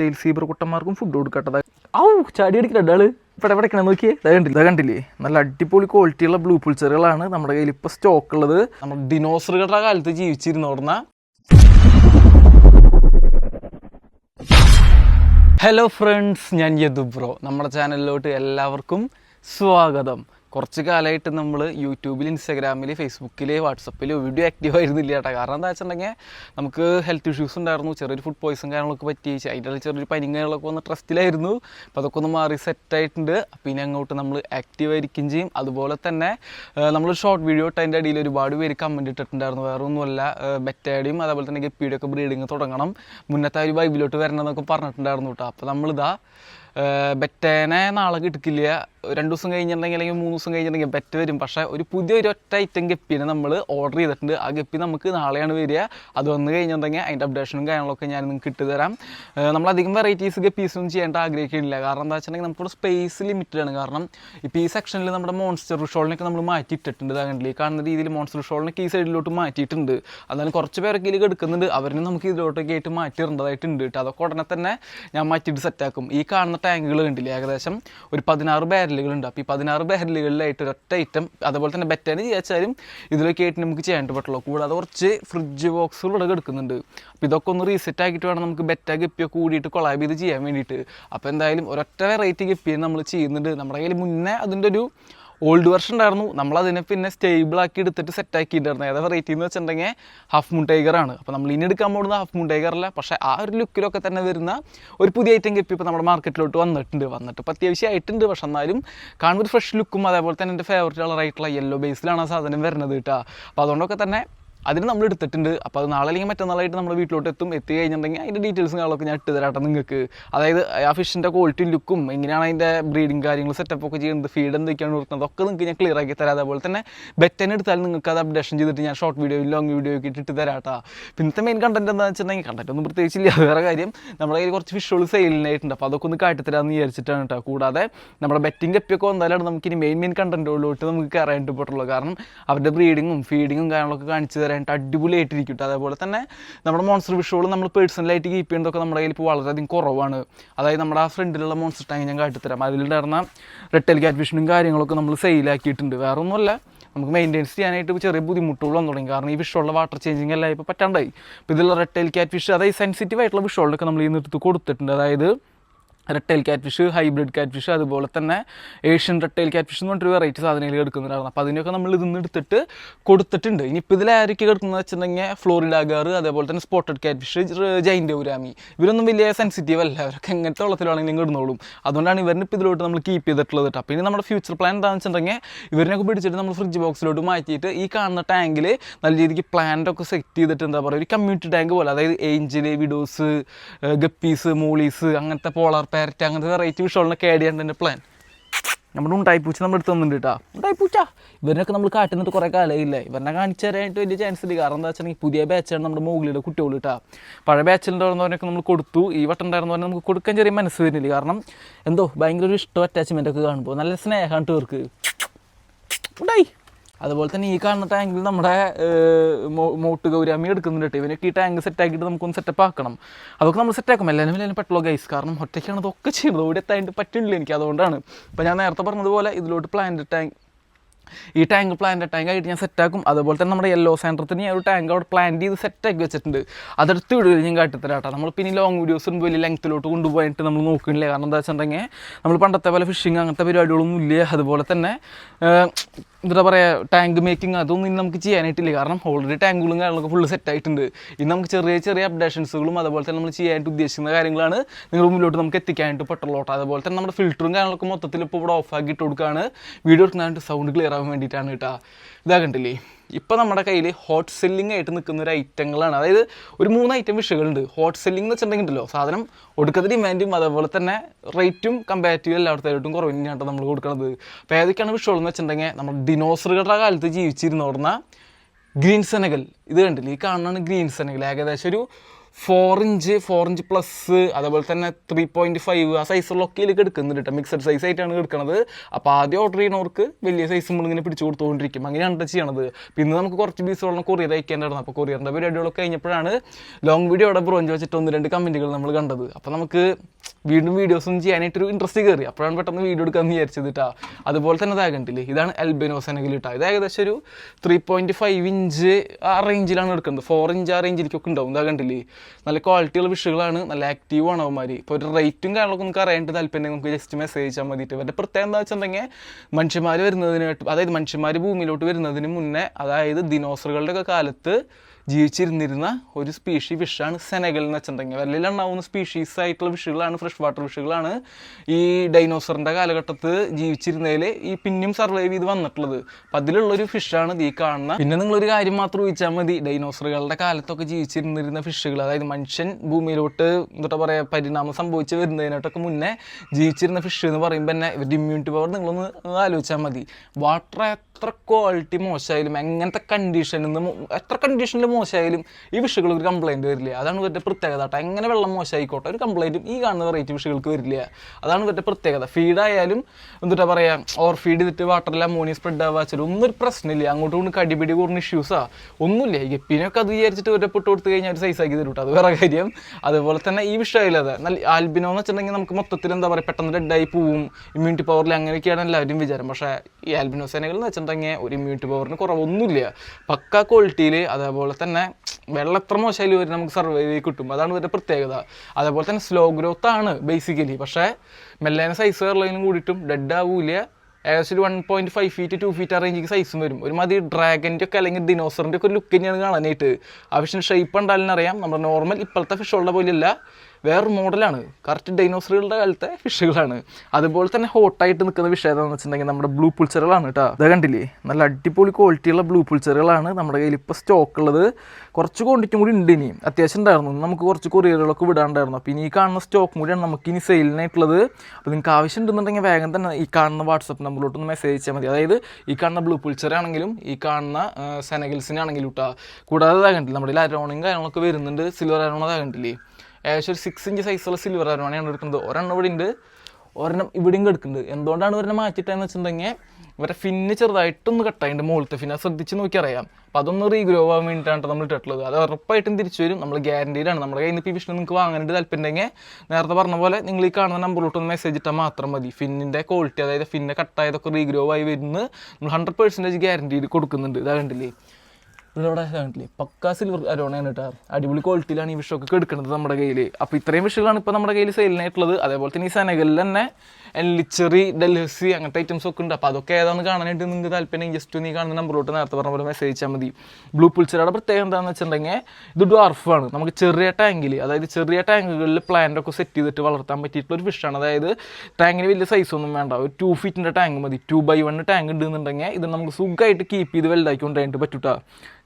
Tile സീബർ കുട്ടന്മാർക്കും food കൊടുക്കട്ടത് ഔ ചാടി അടിക്കണ്ട ആൾ ഇവിടെ ഇവിടെ നോക്കിയേ? ഇതാ കണ്ടില്ലേ? നല്ല അടിപൊളി ക്വാളിറ്റി ഉള്ള ബ്ലൂ പുൾച്ചറുകളാണ് നമ്മുടെ കയ്യിൽ ഇപ്പൊ സ്റ്റോക്ക് ഉള്ളത്. നമ്മൾ ഡിനോസറുകളുടെ കാലത്ത് ജീവിച്ചിരുന്നു പറഞ്ഞാൽ ഹലോ ഫ്രണ്ട്സ് ഞാൻ യദുബ്രോ നമ്മുടെ ചാനലിലോട്ട് എല്ലാവർക്കും സ്വാഗതം. കുറച്ച് കാലമായിട്ട് നമ്മൾ യൂട്യൂബിൽ ഇൻസ്റ്റാഗ്രാമിൽ ഫേസ്ബുക്കിൽ വാട്സപ്പിൽ വീഡിയോ ആക്റ്റീവ് ആയിരുന്നില്ല കേട്ടോ. കാരണം എന്താ വെച്ചിട്ടുണ്ടെങ്കിൽ നമുക്ക് ഹെൽത്ത് ഇഷ്യൂസ് ഉണ്ടായിരുന്നു. ചെറിയൊരു ഫുഡ് പോയിസൺ കാര്യങ്ങളൊക്കെ പറ്റി. അതിന്റെ ചെറിയൊരു പനി കാര്യങ്ങളൊക്കെ വന്ന് ട്രസ്റ്റിലായിരുന്നു അപ്പോൾ അതൊക്കെ ഒന്ന് മാറി സെറ്റായിട്ടുണ്ട് അപ്പോൾ ഇനി അങ്ങോട്ട് നമ്മൾ ആക്റ്റീവ് ആയിരിക്കും ചെയ്യും. അതുപോലെ തന്നെ നമ്മൾ ഷോർട്ട് വീഡിയോ ഇട്ട് അതിന്റെ അടിയിൽ ഒരുപാട് പേര് കമന്റ് ഇട്ടിട്ടുണ്ടായിരുന്നു. വേറെ ഒന്നുമല്ല ബെറ്റയുടെയും അതേപോലെ തന്നെ ഗപ്പിയുടെ ഒക്കെ ബ്രീഡിങ് തുടങ്ങണം. മുന്നത്തെ ഒരു ബൈബിലോട്ട് വരണം എന്നൊക്കെ പറഞ്ഞിട്ടുണ്ടായിരുന്നു കേട്ടോ. അപ്പോൾ നമ്മളിതാ ബെറ്റേനെ നാളെ കിട്ടിക്കില്ല. രണ്ട് ദിവസം കഴിഞ്ഞിട്ടുണ്ടെങ്കിൽ അല്ലെങ്കിൽ മൂന്ന് ദിവസം കഴിഞ്ഞിട്ടുണ്ടെങ്കിൽ ബെറ്റ് വരും. പക്ഷേ ഒരു പുതിയ ഒരു ഒറ്റ ഐറ്റം ഗപ്പിനെ നമ്മൾ ഓർഡർ ചെയ്തിട്ടുണ്ട്. ആ ഗപ്പി നമുക്ക് നാളെയാണ് വരിക. അത് വന്ന് കഴിഞ്ഞിട്ടുണ്ടെങ്കിൽ അതിന്റെ അപ്ഡേഷനും കാര്യങ്ങളൊക്കെ ഞാൻ നിങ്ങൾക്ക് ഇട്ട് തരാം. നമ്മൾ അധികം വെറൈറ്റീസ് ഗപ്പീസൊന്നും ചെയ്യേണ്ട ആഗ്രഹിക്കുന്നില്ല. കാരണം എന്താ വെച്ചിട്ടുണ്ടെങ്കിൽ നമുക്ക് സ്പേസ് ലിമിറ്റഡ് ആണ്. കാരണം ഇപ്പോൾ ഈ സെക്ഷനിൽ നമ്മുടെ മോൺസ്റ്റർ ഷോളിനൊക്കെ നമ്മൾ മാറ്റിയിട്ടിട്ടുണ്ട് അതാകണ്ടില്ല ഈ കാണുന്ന രീതിയിൽ മോൺസ്റ്റർ ഷോളിനൊക്കെ ഈ സൈഡിലോട്ട് മാറ്റിയിട്ടുണ്ട്. എന്നാലും കുറച്ച് പേരൊക്കെ ഇതിൽ എടുക്കുന്നുണ്ട് അവരിനും നമുക്ക് ഇതിലോട്ടൊക്കെ ആയിട്ട് മാറ്റിയിടേണ്ടതായിട്ടുണ്ട്. കേട്ടോ അതൊക്കെ ഉടനെ തന്നെ ഞാൻ മാറ്റിയിട്ട് സെറ്റാക്കും ഈ കാണുന്ന ടാങ്കുകൾ കണ്ടില്ലേ? ഏകദേശം ഒരു പതിനാറ് ബാരലുകളുണ്ട് അപ്പോൾ ഈ പതിനാറ് ബാരലുകളിലായിട്ട് ഒരൊറ്റ ഐറ്റം അതുപോലെ തന്നെ ബെറ്റാന് ചെയ്യാച്ചാലും ഇതിലൊക്കെ ആയിട്ട് നമുക്ക് ചെയ്യാൻ പറ്റുള്ളൂ. കൂടാതെ കുറച്ച് ഫ്രിഡ്ജ് ബോക്സുകൾ ഇവിടെ എടുക്കുന്നുണ്ട് അപ്പോൾ ഇതൊക്കെ ഒന്ന് റീസെറ്റ് ആക്കിയിട്ട് വേണം നമുക്ക് ബെറ്റ ഗപ്പിയൊക്കെ കൂടിയിട്ട് കൊളാബ് ചെയ്ത് ചെയ്യാൻ വേണ്ടിയിട്ട്. അപ്പോൾ എന്തായാലും ഒരൊറ്റ വെറൈറ്റി ഗപ്പിയെ നമ്മൾ ചെയ്യുന്നുണ്ട്. നമ്മുടെ കയ്യിൽ മുന്നേ അതിന്റെ ഒരു ഓൾഡ് വെർഷൻ ഉണ്ടായിരുന്നു. നമ്മൾ അതിനെ പിന്നെ സ്റ്റേബിൾ ആക്കി എടുത്തിട്ട് സെറ്റ് ആക്കിയിട്ടുണ്ടായിരുന്നു. ഏതാ വെറൈറ്റി എന്ന് വെച്ചിട്ടുണ്ടെങ്കിൽ ഹാഫ് മൂൺ ടൈഗർ ആണ്. അപ്പോൾ നമ്മൾ ഇനി എടുക്കാൻ പോകുന്നത് ഹാഫ് മൂൺ ടൈഗർ അല്ല. പക്ഷേ ആ ഒരു ലുക്കിലൊക്കെ തന്നെ വരുന്ന ഒരു പുതിയ ഐറ്റം കെപ്പി ഇപ്പോൾ നമ്മുടെ മാർക്കറ്റിലോട്ട് വന്നിട്ടുണ്ട്. വന്നിട്ട് ഇപ്പോൾ അത്യാവശ്യം ആയിട്ടുണ്ട്. പക്ഷെ എന്നാലും കാണുമ്പോൾ ഫ്രഷ് ലുക്കും അതേപോലെ തന്നെ എന്റെ ഫേവറേറ്റ് കളറായിട്ടുള്ള യെല്ലോ ബേസിലാണ് ആ സാധനം വരുന്നത് കേട്ടോ. അപ്പോൾ അതുകൊണ്ടൊക്കെ തന്നെ അതിന് നമ്മൾ എടുത്തിട്ടുണ്ട്. അപ്പോൾ അത് നാളെ അല്ലെങ്കിൽ മറ്റന്നാളായിട്ട് നമ്മൾ വീട്ടിലോട്ട് എത്തും. എത്തി കഴിഞ്ഞിട്ടുണ്ടെങ്കിൽ അതിന്റെ ഡീറ്റെയിൽസും കാര്യങ്ങളൊക്കെ ഞാൻ ഇട്ട് തരാട്ടെ നിങ്ങൾക്ക്. അതായത് ആ ഫിഷിന്റെ ക്വാളിറ്റി ലുക്കും എങ്ങനെയാണ് അതിന്റെ ബ്രീഡിങ് കാര്യങ്ങൾ സെറ്റപ്പ് ഒക്കെ ചെയ്യുന്നത് ഫീഡ് എന്തൊക്കെയാണ് കൊടുക്കുന്നത് ഒക്കെ നിങ്ങൾക്ക് ഞാൻ ക്ലിയർ ആക്കി തരാം. അതേപോലെ തന്നെ ബെറ്റൻ എടുത്താൽ നിങ്ങൾക്ക് അത് അപ്ഡേഷൻ ചെയ്തിട്ട് ഞാൻ ഷോർട്ട് വീഡിയോ ലോങ് വീഡിയോ ഒക്കെ ഇട്ടിട്ട് തരാട്ടാ പിന്നത്തെ മെയിൻ കണ്ടന്റ് എന്താണെന്ന് വെച്ചിട്ടുണ്ടെങ്കിൽ കണ്ടന്റ് ഒന്നും പ്രത്യേകിച്ചില്ല. വേറെ കാര്യം നമ്മുടെ കയ്യിൽ കുറച്ച് ഫിഷുകൾ സെയിലിനായിട്ടുണ്ട് അപ്പോൾ അതൊക്കെ ഒന്ന് കാട്ടിത്തരാമെന്ന് വിചാരിച്ചിട്ടാണ് കേട്ടോ കൂടാതെ നമ്മുടെ ബെറ്റിംഗ് എപ്പിയൊക്കെ വന്നാലാണ് നമുക്ക് ഇനി മെയിൻ മെയിൻ കണ്ടന്റുകളിലോട്ട് നമുക്ക് കയറാനായിട്ട് പറ്റുള്ളൂ. കാരണം അവരുടെ ബ്രീഡിങ്ങും ഫീഡിങ്ങും കാര്യങ്ങളൊക്കെ കാണിച്ചു തരാനായിട്ട് അടിപൊളിയായിട്ടിരിക്കും ട്ടോ. അതേപോലെ തന്നെ നമ്മുടെ മോൺസ്റ്റർ വിഷുകൾ നമ്മൾ പേഴ്സണലായിട്ട് കീപ്പ് ചെയ്യുന്നതൊക്കെ നമ്മുടെ കയ്യിൽ ഇപ്പോൾ വളരെയധികം കുറവാണ്. അതായത് നമ്മുടെ ആ ഫ്രണ്ടിലുള്ള മോൺസ്റ്റർ ടാങ്ക് ഞാൻ കാട്ടിത്തരാം. അതിലുണ്ടായിരുന്ന റെട്ടൽ ക്യാറ്റ് ഫിഷിനും കാര്യങ്ങളൊക്കെ നമ്മൾ സെയിലാക്കിയിട്ടുണ്ട് വേറെ ഒന്നുമല്ല നമുക്ക് മെയിന്റെയിൻസ് ചെയ്യാനായിട്ട് ചെറിയ ബുദ്ധിമുട്ടുകൾ വന്നു തുടങ്ങി. കാരണം ഈ വിഷുള്ള വാട്ടർ ചേഞ്ചിങ് എല്ലാം ഇപ്പോൾ പറ്റാണ്ടായി. ഇപ്പോൾ ഇതിലുള്ള റെട്ടൽ ക്യാറ്റ് ഫിഷ് അതായത് സെൻസിറ്റീവ് ആയിട്ടുള്ള വിഷുകളിലൊക്കെ നമ്മൾ ഈ നിർത്തി കൊടുത്തിട്ടുണ്ട്. അതായത് red tail catfish hybrid catfish അതുപോലെ തന്നെ ഏഷ്യൻ റെട്ടേൽ ക്യാറ്റ് ഫിഷ് എന്ന് പറഞ്ഞിട്ട് വെറൈറ്റി സാധനങ്ങൾ എടുക്കുന്നുണ്ടായിരുന്നു അപ്പോൾ അതിനൊക്കെ നമ്മൾ ഇതിന്ന് എടുത്തിട്ട് കൊടുത്തിട്ടുണ്ട്. ഇനിയിപ്പോൾ ഇപ്പോൾ ഇതിലായിരിക്കും എടുക്കുന്നത് വെച്ചിട്ടുണ്ടെങ്കിൽ ഫ്ലോറിഡാഗാർ അതേപോലെ തന്നെ spotted catfish giant gourami ഇവരൊന്നും വലിയ സെൻസിറ്റീവ് അല്ല. അവരൊക്കെ എങ്ങനത്തെ വെള്ളത്തിലാണെങ്കിലും ഇടുന്നോളും. അതുകൊണ്ടാണ് ഇവരിന് ഇപ്പോൾ ഇതിലോട്ട് നമ്മൾ കീപ്പ് ചെയ്തിട്ടുള്ളത് അപ്പോൾ ഇനി നമ്മുടെ ഫ്യൂച്ചർ പ്ലാൻ എന്താണെന്ന് വെച്ചിട്ടുണ്ടെങ്കിൽ ഇവരിനൊക്കെ പിടിച്ചിട്ട് നമ്മൾ ഫ്രിഡ്ജ് ബോക്സിലോട്ട് മാറ്റിയിട്ട് ഈ കാണുന്ന ടാങ്കിൽ നല്ല രീതിക്ക് പ്ലാന്റൊക്കെ സെറ്റ് ചെയ്തിട്ട് എന്താ പറയുക ഒരു കമ്മ്യൂണിറ്റി ടാങ്ക് പോലെ. അതായത് ഏഞ്ചൽ വിഡോസ് ഗപ്പീസ് മൂളീസ് അങ്ങനത്തെ പോളാർ പാരറ്റ് അങ്ങനത്തെ വെറൈറ്റി വിഷോളിനൊക്കെ ആഡ് ചെയ്യാൻ തന്നെ പ്ലാൻ നമ്മുടെ ഉണ്ടായിപ്പൂച്ച നമ്മൾ എടുത്ത് തന്നിട്ടുണ്ട് കേട്ടോ ഉണ്ടായിപ്പൂച്ച ഇവരൊക്കെ നമ്മൾ കാട്ടുന്നിട്ട് കുറേ കാലമായില്ലേ? ഇവരെ കാണിച്ചു തരാനായിട്ട് വലിയ ചാൻസ് ഇല്ല കാരണം എന്താ വെച്ചിട്ടുണ്ടെങ്കിൽ പുതിയ ബാച്ചാണ് നമ്മുടെ മുകളിലെ കുട്ടികൾ കേട്ടോ പഴയ ബാച്ചിലുണ്ടായിരുന്നവരൊക്കെ നമ്മൾ കൊടുത്തു. ഈ വട്ടം ഉണ്ടായിരുന്നവരെ നമുക്ക് കൊടുക്കാൻ ചെറിയ മനസ്സ് വരുന്നില്ല. കാരണം എന്തോ ഭയങ്കര ഒരു ഇഷ്ടം അറ്റാച്ച്മെന്റ് ഒക്കെ കാണുമ്പോൾ നല്ല സ്നേഹമാണ് ഇവർക്ക് ഉണ്ടായി അതുപോലെ തന്നെ ഈ കാണുന്ന ടാങ്കിൽ നമ്മുടെ മോട്ട് ഗൗരാമി എടുക്കുന്നുണ്ട് ഇവനൊക്കെ ഈ ടാങ്ക് സെറ്റ് ആക്കിയിട്ട് നമുക്കൊന്ന് സെറ്റപ്പ് ആക്കണം. അതൊക്കെ നമ്മൾ സെറ്റ് ആക്കും. എല്ലാവരും എല്ലാവരും പറ്റുള്ളൂ ഗൈസ് കാരണം ഒറ്റയ്ക്കാണ് ഇതൊക്കെ ചെയ്യുന്നത്. ഇവിടെ എത്താനായിട്ട് പറ്റുന്നില്ല എനിക്ക് അതുകൊണ്ടാണ്. ഇപ്പം ഞാൻ നേരത്തെ പറഞ്ഞതുപോലെ ഇതിലോട്ട് പ്ലാന്റ് ടാങ്ക് ഈ ടാങ്ക് പ്ലാന്റ് ടാങ്ക് ആയിട്ട് ഞാൻ സെറ്റാക്കും അതുപോലെ തന്നെ നമ്മുടെ യെല്ലോ സെന്ററത്തിന് ഞാൻ ഒരു ടാങ്ക് അവിടെ പ്ലാന്റ് ചെയ്ത് സെറ്റാക്കി വെച്ചിട്ടുണ്ട്. അതെടുത്ത് വിടുക ഞാൻ കാട്ടിത്തരാട്ടോ നമ്മൾ പിന്നെ ലോങ് വീഡിയോസ് വലിയ ലെങ്ത്തിലോട്ട് കൊണ്ടുപോയിട്ട് നമ്മൾ നോക്കുന്നില്ല. കാരണം എന്താ വെച്ചിട്ടുണ്ടെങ്കിൽ നമ്മൾ പണ്ടത്തെ പോലെ ഫിഷിങ് അങ്ങനത്തെ പരിപാടികളൊന്നും ഇല്ല? അതുപോലെ തന്നെ എന്താ പറയുക ടാങ്ക് മേക്കിംഗ് അതൊന്നും ഇനി നമുക്ക് ചെയ്യാനായിട്ടില്ല. കാരണം ഓൾറെഡി ടാങ്കുകളും കാര്യങ്ങളൊക്കെ ഫുള്ള് സെറ്റ് ആയിട്ടുണ്ട്. ഇനി നമുക്ക് ചെറിയ ചെറിയ അപ്ഡേഷൻസുകളും അതുപോലെ തന്നെ നമ്മൾ ചെയ്യാനായിട്ട് ഉദ്ദേശിക്കുന്ന കാര്യങ്ങളാണ് നിങ്ങൾ മുന്നിലോട്ട് നമുക്ക് എത്തിക്കാനായിട്ട് പെട്ടുള്ളൂ അതുപോലെ തന്നെ നമ്മുടെ ഫിൽറ്ററും കാര്യങ്ങളൊക്കെ മൊത്തത്തിൽ ഇപ്പോൾ ഇവിടെ ഓഫ് ആക്കി ഇട്ട് കൊടുക്കുകയാണ്. വീഡിയോ എടുക്കുന്നതായിട്ട് സൗണ്ട് ക്ലിയർ ആവാൻ വേണ്ടിയിട്ടാണ് കേട്ടോ. ഇതാ കണ്ടില്ലേ? ഇപ്പോൾ നമ്മുടെ കയ്യിൽ ഹോട്ട് സെല്ലിംഗ് ആയിട്ട് നിൽക്കുന്ന ഒരു ഐറ്റങ്ങളാണ്. അതായത് ഒരു മൂന്ന് ഐറ്റം വിഷയങ്ങളുണ്ട് ഹോട്ട് സെല്ലിംഗ് എന്ന് വെച്ചിട്ടുണ്ടെങ്കിൽ ഉണ്ടല്ലോ സാധനം ഒടുക്കത്തെ ഡിമാൻഡും അതേപോലെ തന്നെ റേറ്റും കമ്പാരിറ്റീവ് എല്ലായിടത്തായിട്ടും കുറവ് തന്നെയാണ് നമ്മൾ കൊടുക്കുന്നത്. അപ്പോൾ ഏതൊക്കെയാണ് വിഷയങ്ങൾ എന്ന് വെച്ചിട്ടുണ്ടെങ്കിൽ നമ്മൾ ഡിനോസറുകളുടെ കാലത്ത് ജീവിച്ചിരുന്നു ഓടുന്ന ഗ്രീൻ സെനഗൽ. ഇത് കണ്ടില്ല? ഈ കാണുന്നതാണ് ഗ്രീൻ സെനഗൽ. ഏകദേശം ഒരു four inch four inch plus അതേപോലെ തന്നെ ത്രീ പോയിന്റ് ഫൈവ് ആ സൈസുള്ളൊക്കെ ഇതിലേക്ക് എടുക്കുന്നുണ്ട് കേട്ടോ മിക്സഡ് സൈസ് ആയിട്ടാണ് എടുക്കുന്നത് അപ്പോൾ ആദ്യം ഓർഡർ ചെയ്യുന്നവർക്ക് വലിയ സൈസ് നമ്മളിങ്ങനെ പിടിച്ചു കൊടുത്തുകൊണ്ടിരിക്കും അങ്ങനെയാണ് ചെയ്യണത്. പിന്നെ നമുക്ക് കുറച്ച് പീസുകളൊന്നും കൊറിയർ അയക്കേണ്ടതാണ് അപ്പോൾ കൊറിയറിന്റെ പരിപാടികളൊക്കെ കഴിഞ്ഞപ്പോഴാണ് ലോങ് വീഡിയോ അവിടെ ബ്രോഞ്ച് വെച്ചിട്ട് ഒന്ന് രണ്ട് കമന്റുകൾ നമ്മൾ കണ്ടത്. അപ്പോൾ നമുക്ക് വീണ്ടും വീഡിയോസ് ചെയ്യാനായിട്ടൊരു ഇൻട്രസ്റ്റ് കയറി അപ്പോഴാണ് പെട്ടെന്ന് വീഡിയോ എടുക്കാമെന്ന് വിചാരിച്ചത് കേട്ടോ അതുപോലെ തന്നെ ഇതാകണ്ടില്ലേ ഇതാണ് എൽബിനോസ് എന്നെങ്കിൽ കേട്ടോ ഇത് ഏകദേശം ഒരു ത്രീ പോയിന്റ് ഫൈവ് ഇഞ്ച് ആ റേഞ്ചിലാണ് എടുക്കുന്നത്. ഫോർ ഇഞ്ച് ആ റേഞ്ചിലേക്കൊക്കെ ഉണ്ടാവും. ഇതാ കണ്ടില്ലേ? നല്ല ക്വാളിറ്റിയുള്ള വിഷുകളാണ് നല്ല ആക്റ്റീവ് ആണ് അവന്മാർ ഇപ്പോൾ ഒരു റേറ്റും കാര്യങ്ങളൊക്കെ നമുക്ക് അറിയേണ്ടത് താല്പര്യം നമുക്ക് ജസ്റ്റ് മെസ്സേജ് അയച്ചാൽ മതിയിട്ട് ഇവരുടെ പ്രത്യേകം എന്താ വെച്ചിട്ടുണ്ടെങ്കിൽ മനുഷ്യന്മാർ വരുന്നതിനായിട്ട് അതായത് മനുഷ്യന്മാർ ഭൂമിയിലോട്ട് വരുന്നതിന് മുന്നേ അതായത് ദിനോസറുകളുടെ ഒക്കെ കാലത്ത് ജീവിച്ചിരുന്നിരുന്ന ഒരു സ്പീഷി വിഷാണ് സെനഗൽ എന്ന് വെച്ചിട്ടുണ്ടെങ്കിൽ. വെള്ളയിലുണ്ടാവുന്ന സ്പീഷീസ് ആയിട്ടുള്ള വിഷുകളാണ് ഫ്രഷ് വാട്ടർ വിഷുകളാണ് ഈ ഡൈനോസറിന്റെ കാലഘട്ടത്ത് ജീവിച്ചിരുന്നതിൽ ഈ പിന്നെയും സർവൈവ് ചെയ്ത് വന്നിട്ടുള്ളത്. അപ്പം അതിലുള്ളൊരു ഫിഷാണ് ഈ കാണുന്ന. പിന്നെ നിങ്ങളൊരു കാര്യം മാത്രം ചോദിച്ചാൽ മതി. ഡൈനോസറുകളുടെ കാലത്തൊക്കെ ജീവിച്ചിരുന്നിരുന്ന ഫിഷുകൾ അതായത് മനുഷ്യൻ ഭൂമിയിലോട്ട് എന്താ പറയുക പരിണാമം സംഭവിച്ച് വരുന്നതിനോട്ടൊക്കെ മുന്നേ ജീവിച്ചിരുന്ന ഫിഷ് എന്ന് പറയുമ്പോൾ തന്നെ ഇവരുടെ ഇമ്മ്യൂണിറ്റി പവർ നിങ്ങളൊന്ന് ആലോചിച്ചാൽ മതി. വാട്ടർ എത്ര ക്വാളിറ്റി മോശമായാലും എങ്ങനത്തെ കണ്ടീഷനിൽ നിന്ന് എത്ര കണ്ടീഷനിൽ മോശമായാലും ഈ വിഷുകൾക്ക് ഒരു കംപ്ലൈന്റ് വരില്ല. അതാണ് ഇവരുടെ പ്രത്യേകത കേട്ടോ എങ്ങനെ വെള്ളം മോശമായിക്കോട്ടെ. ഒരു കംപ്ലൈന്റും ഈ കാണുന്ന വെറൈറ്റി വിഷുകൾക്ക് വരില്ല. അതാണ് ഇവരുടെ പ്രത്യേകത. ഫീഡായാലും എന്താ പറയുക ഓവർ ഫീഡ് ചെയ്തിട്ട് വാട്ടറിൽ അമോണിയ സ്പ്രെഡ് ആവുക ഒന്നും ഒരു പ്രശ്നമില്ല. അങ്ങോട്ടും കൊണ്ട് കടിപിടി കൂടുന്ന ഇഷ്യൂസാ ഒന്നുമില്ല. ഈ ഗപ്പിനൊക്കെ അത് വിചാരിച്ചിട്ട് ഒരു പൊട്ട് കൊടുത്തു കഴിഞ്ഞാൽ ഒരു സൈസ് ആക്കി തരും അത് വേറെ കാര്യം. അതുപോലെ തന്നെ ഈ വിഷയമില്ലാതെ നല്ല ആൽബിനോ എന്ന് വെച്ചിട്ടുണ്ടെങ്കിൽ നമുക്ക് മൊത്തത്തിൽ എന്താ പറയുക പെട്ടെന്ന് ഡെഡായി പോവും. ഇമ്മ്യൂണിറ്റി പവറിൽ അങ്ങനെയൊക്കെയാണ് എല്ലാവരും വിചാരം. പക്ഷേ ഈ ആൽബിനോ സേനകൾ എന്ന് വെച്ചിട്ടുണ്ടെങ്കിൽ ഒരു ഇമ്മ്യൂണിറ്റി പവറിന് കുറവൊന്നുമില്ല. പക്ക ക്വാളിറ്റിയിൽ അതേപോലെ തന്നെ വെള്ളം എത്ര മോശമായാലും വരെ നമുക്ക് സർവൈവ് ചെയ്ത് കിട്ടും. അതാണ് ഇവരുടെ പ്രത്യേകത. അതേപോലെ തന്നെ സ്ലോ ഗ്രോത്ത് ആണ് ബേസിക്കലി പക്ഷേ മെല്ലേനെ സൈസ് കയറുന്നതിനും കൂടിയിട്ടും ഡെഡ് ആവൂല ഏകദേശം ഒരു one point five feet two feet ആ റേഞ്ചിക്ക് സൈസും വരും. ഒരു മതി ഡ്രാഗന്റെ ഒക്കെ അല്ലെങ്കിൽ ദിനോസറിന്റെ ഒക്കെ ഒരു ലുക്ക് തന്നെയാണ് കാണാനായിട്ട്. ആ ഫിഷിന് ഷേപ്പ് അറിയാം. നമ്മുടെ നോർമൽ ഇപ്പോഴത്തെ ഫിഷുകളുടെ പോലെയല്ല. വേറൊരു മോഡലാണ്. കറക്റ്റ് ഡൈനോസറുകളുടെ കാലത്തെ ഫിഷുകളാണ് അതുപോലെ തന്നെ ഹോട്ടായിട്ട് നിൽക്കുന്ന വിഷയം എന്താണെന്ന് വെച്ചിട്ടുണ്ടെങ്കിൽ നമ്മുടെ ബ്ലൂ പുൾച്ചറുകളാണ് കേട്ടോ അത് കണ്ടില്ലേ? നല്ല അടിപൊളി ക്വാളിറ്റിയുള്ള ബ്ലൂ പുൾച്ചറുകളാണ് നമ്മുടെ കയ്യിൽ ഇപ്പോൾ സ്റ്റോക്ക് ഉള്ളത്. കുറച്ച് ക്വാണ്ടിറ്റി കൂടി ഉണ്ട് ഇനി. അത്യാവശ്യം ഉണ്ടായിരുന്നു. നമുക്ക് കുറച്ച് കൊറിയറുകളൊക്കെ വിടാണ്ടായിരുന്നു. അപ്പോൾ ഇനി ഈ കാണുന്ന സ്റ്റോക്ക് കൂടിയാണ് നമുക്ക് ഇനി സെയിലിനായിട്ടുള്ളത് അപ്പോൾ നിങ്ങൾക്ക് ആവശ്യം ഉണ്ടെന്നുണ്ടെങ്കിൽ വേഗം തന്നെ ഈ കാണുന്ന വാട്സപ്പ് നമ്പറിലോട്ട് ഒന്ന് മെസ്സേജ് അയച്ചാൽ മതി. അതായത് ഈ കാണുന്ന ബ്ലൂ പുൾച്ചറാണെങ്കിലും ഈ കാണുന്ന സെനഗൽസിനാണെങ്കിലും കേട്ടോ കൂടാതെ ഇതാകണ്ടില്ല നമ്മുടെ അരോണയും കാര്യങ്ങളൊക്കെ വരുന്നുണ്ട്. സിൽവർ അരോണ ഏകദേശം ഒരു സിക്സ് ഇഞ്ച് സൈസുള്ള സിൽവർ അരോണയാണ് എടുക്കുന്നത്. ഒരെണ്ണം ഇവിടെ ഉണ്ട് ഒരെണ്ണം ഇവിടെയും കിടക്കുന്നുണ്ട്. എന്തുകൊണ്ടാണ് ഇവരെ മാറ്റിയിട്ടെന്ന് വെച്ചിട്ടുണ്ടെങ്കിൽ ഇവരെ ഫിന്ന് ചെറുതായിട്ടൊന്ന് കട്ടായിട്ടുണ്ട് മുകളിലത്തെ ഫിന്നെ ശ്രദ്ധിച്ച് നോക്കിയറിയാം. അപ്പം അതൊന്ന് റീഗ്രോ ആവാൻ വേണ്ടിയിട്ടാണ് നമ്മൾ ഇട്ടിട്ടുള്ളത്. അത് ഉറപ്പായിട്ടും തിരിച്ചു വരും. നമ്മൾ ഗ്യാരണ്ടീഡാണ് നമ്മുടെ കയ്യിൽ നിന്ന് പി വിഷ്ണു നിങ്ങൾക്ക് വാങ്ങാനായിട്ട് താല്പര്യമുണ്ടെങ്കിൽ നേരത്തെ പറഞ്ഞ പോലെ നിങ്ങൾ ഈ കാണുന്ന നമ്പറിലോട്ട് ഒന്ന് മെസ്സേജ് ഇട്ടാൽ മാത്രം മതി. ഫിന്നിന്റെ ക്വാളിറ്റി അതായത് ഫിന്നെ കട്ടായതൊക്കെ റീഗ്രോ ആയി വരുന്നത് നമ്മൾ ഹൺഡ്രഡ് പെർസെന്റേജ് ഗ്യാരണ്ടീഡ് കൊടുക്കുന്നുണ്ട്. ഇതാ കണ്ടില്ലേ? ഇവിടെ കണ്ടില്ലേ പക്കാ സിൽവർ അരോണയാണ് കേട്ടോ അടിപൊളി ക്വാളിറ്റിയിലാണ് ഈ വിഷയമൊക്കെ എടുക്കുന്നത് നമ്മുടെ കയ്യിൽ അപ്പോൾ ഇത്രയും വിഷയങ്ങളാണ് ഇപ്പോൾ നമ്മുടെ കയ്യിൽ സെയിലിനായിട്ടുള്ളത് അതേപോലെ തന്നെ ഈ സെനഗലിൽ തന്നെ ലിച്ചറി ഡെൽഹസി അങ്ങനത്തെ ഐറ്റംസ് ഒക്കെ ഉണ്ട്. അപ്പോൾ അതൊക്കെ ഏതാണ് കാണാനായിട്ട് നിങ്ങൾക്ക് താല്പര്യം? ജസ്റ്റ് നീ കാണുന്ന നമ്പറിലോട്ട് നേരത്തെ പറഞ്ഞ പോലെ മെസ്സേജ് അയച്ചാൽ മതി. ബ്ലൂ പുൽച്ചറയുടെ പ്രത്യേകം എന്താണെന്ന് വെച്ചിട്ടുണ്ടെങ്കിൽ ഇത് ഡ്വാർഫാണ് നമുക്ക് ചെറിയ ടാങ്കിൽ അതായത് ചെറിയ ടാങ്കുകളിൽ പ്ലാന്റൊക്കെ സെറ്റ് ചെയ്തിട്ട് വളർത്താൻ പറ്റിയിട്ടുള്ള ഒരു ഫിഷാണ് അതായത് ടാങ്കിന് വലിയ സൈസ് ഒന്നും വേണ്ട. ഒരു ടു ഫീറ്റിന്റെ ടാങ്ക് മതി. ടു ബൈ വൺ ടാങ്ക് ഉണ്ടെന്നുണ്ടെങ്കിൽ ഇത് നമുക്ക് സുഖമായിട്ട് കീപ്പ് ചെയ്ത് വലുതാക്കി കൊണ്ടുപോയിട്ട് പറ്റൂട്ടാ.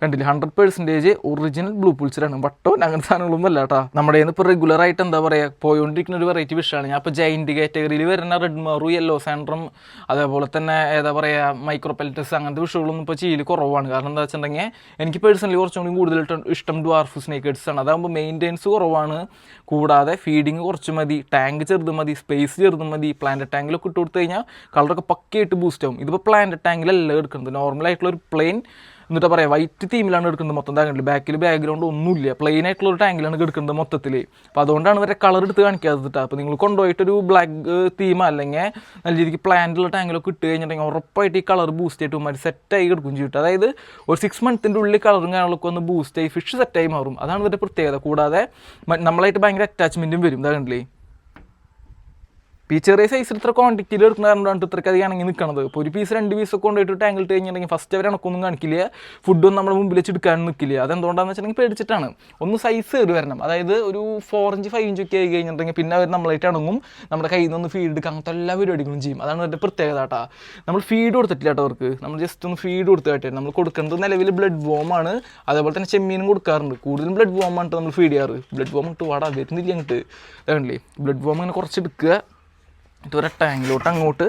കണ്ടില്ല? ഹൺഡ്രഡ് പെർസെന്റേജ് ഒറിജിനൽ ബ്ലൂ പുൽച്ചറാണ് വട്ടോ? അങ്ങനത്തെ സാധനങ്ങളൊന്നും അല്ല കേട്ടോ നമ്മുടെ ഇപ്പോൾ റെഗുലറായിട്ട് എന്താ പറയുക പോയോണ്ടിരിക്കുന്ന ഒരു വെറൈറ്റി ഫിഷാണ് ഞാൻ ഇപ്പോൾ ജൈന്റ് കാറ്റഗറിയിൽ വരുന്ന റെഡ് മെറു യെല്ലോ സാൻഡ്രം അതേപോലെ തന്നെ ഏതാ പറയുക മൈക്രോ പെൽറ്റസ് അങ്ങനത്തെ വിഷയങ്ങളൊന്നും ഇപ്പോൾ ചെയ്യൽ കുറവാണ്. കാരണം എന്താ വെച്ചിട്ടുണ്ടെങ്കിൽ എനിക്ക് പേഴ്സണലി കുറച്ചും കൂടി കൂടുതൽ ഇഷ്ടം- ഡ്വാർഫ് സ്നേക്കേഡ്സ് ആണ്. അതാകുമ്പോൾ മെയിന്റെനൻസ് കുറവാണ്. കൂടാതെ ഫീഡിങ് കുറച്ച് മതി. ടാങ്ക് ചെറുത് മതി. സ്പേസ് ചെറുത് മതി. പ്ലാന്റ് ടാങ്കിലൊക്കെ ഇട്ട് കൊടുത്തു കഴിഞ്ഞാൽ കളറൊക്കെ പക്കയായിട്ട് ബൂസ്റ്റ് ആവും. ഇതിപ്പോൾ പ്ലാന്റ് ടാങ്കിലല്ല എടുക്കുന്നത്. നോർമലായിട്ടുള്ള ഒരു പ്ലെയിൻ എന്നിട്ട് പറയാം വൈറ്റ് തീമിലാണ് എടുക്കുന്നത് മൊത്തം താങ്കണ്ടില്ല ബാക്കിൽ ബാക്ക്ഗ്രൗണ്ട് ഒന്നുമില്ല. പ്ലെയിൻ ആയിട്ടുള്ള ഒരു ടാങ്കിലാണ് എടുക്കുന്നത് മൊത്തത്തിൽ. അപ്പോൾ അതുകൊണ്ടാണ് ഇവരെ കളർ എടുത്ത് കാണിക്കാത്തത് അപ്പോൾ നിങ്ങൾ കൊണ്ടുപോയിട്ടൊരു ബ്ലാക്ക് തീം അല്ലെങ്കിൽ നല്ല രീതിക്ക് പ്ലാന്റുള്ള ടാങ്കിലൊക്കെ ഇട്ട് കഴിഞ്ഞിട്ടുണ്ടെങ്കിൽ ഉറപ്പായിട്ട് ഈ കളർ ബൂസ്റ്റ് ആയിട്ട് മാറി സെറ്റായി എടുക്കും ചെയ്തിട്ട് അതായത് ഒരു സിക്സ് മന്ത്തിന്റെ ഉള്ളിൽ കളറും കാര്യങ്ങളൊക്കെ ഒന്ന് ബൂസ്റ്റ് ആയി ഫിഷ് സെറ്റായി മാറും. അതാണ് ഇവരുടെ പ്രത്യേകത. കൂടാതെ നമ്മളായിട്ട് ഭയങ്കര അറ്റാച്ച്മെന്റും വരും. ഇതാ കണ്ടില്ലേ? ഈ ചെറിയ സൈസിൽ ഇത്ര ക്വാണ്ടിറ്റിയിൽ എടുക്കുന്ന കാരണമാണ് ഇത്രയ്ക്ക് അധികം ഇണങ്ങി നിൽക്കുന്നത് ഇപ്പോൾ ഒരു പീസ് രണ്ട് പീസൊക്കെ കൊണ്ടുപോയിട്ട് ടാങ്കിൽ ഇട്ട് കഴിഞ്ഞിട്ടുണ്ടെങ്കിൽ ഫസ്റ്റ് അവർ എണക്കൊന്നും കാണിക്കില്ല. ഫുഡൊന്നും നമ്മുടെ മുമ്പിൽ വെച്ച് എടുക്കാൻ നിൽക്കില്ല അതെന്തുകൊണ്ടാണെന്ന് വെച്ചിട്ടുണ്ടെങ്കിൽ പേടിച്ചിട്ടാണ്. ഒന്ന് സൈസ് കയറി വരണം. അതായത് ഒരു ഫോർ ഇഞ്ച് ഫൈവ് ഇഞ്ച് ഒക്കെ ആയി കഴിഞ്ഞിട്ടുണ്ടെങ്കിൽ പിന്നെ അവർ നമ്മളായിട്ട് ഇണങ്ങും. നമ്മുടെ കയ്യിൽ നിന്ന് ഫീഡ് എടുക്കുക അങ്ങനത്തെ എല്ലാ പരിപാടികളും ചെയ്യും. അതാണ് അവരുടെ പ്രത്യേകത കേട്ടോ നമ്മൾ ഫീഡ് കൊടുത്തിട്ടില്ല കേട്ടോ അവർക്ക്. നമ്മൾ ജസ്റ്റ് ഒന്ന് ഫീഡ് കൊടുത്ത് കേട്ടോ നമ്മൾ കൊടുക്കുന്നത് നിലവിൽ ബ്ലഡ് വോം ആണ്. അതേപോലെ തന്നെ ചെമ്മീനും കൊടുക്കാറുണ്ട്. കൂടുതലും ബ്ലഡ് വോം ആണ് നമ്മൾ ഫീഡ് ചെയ്യാറ്. ബ്ലഡ് വോം ഇട്ട് വാടാ. വരുന്നില്ല അങ്ങോട്ട്. അതുകൊണ്ടല്ലേ ബ്ലഡ് വോം അങ്ങനെ കുറച്ചെടുക്കുക ഇതുവരെ ടാങ്കിലോട്ട് അങ്ങോട്ട്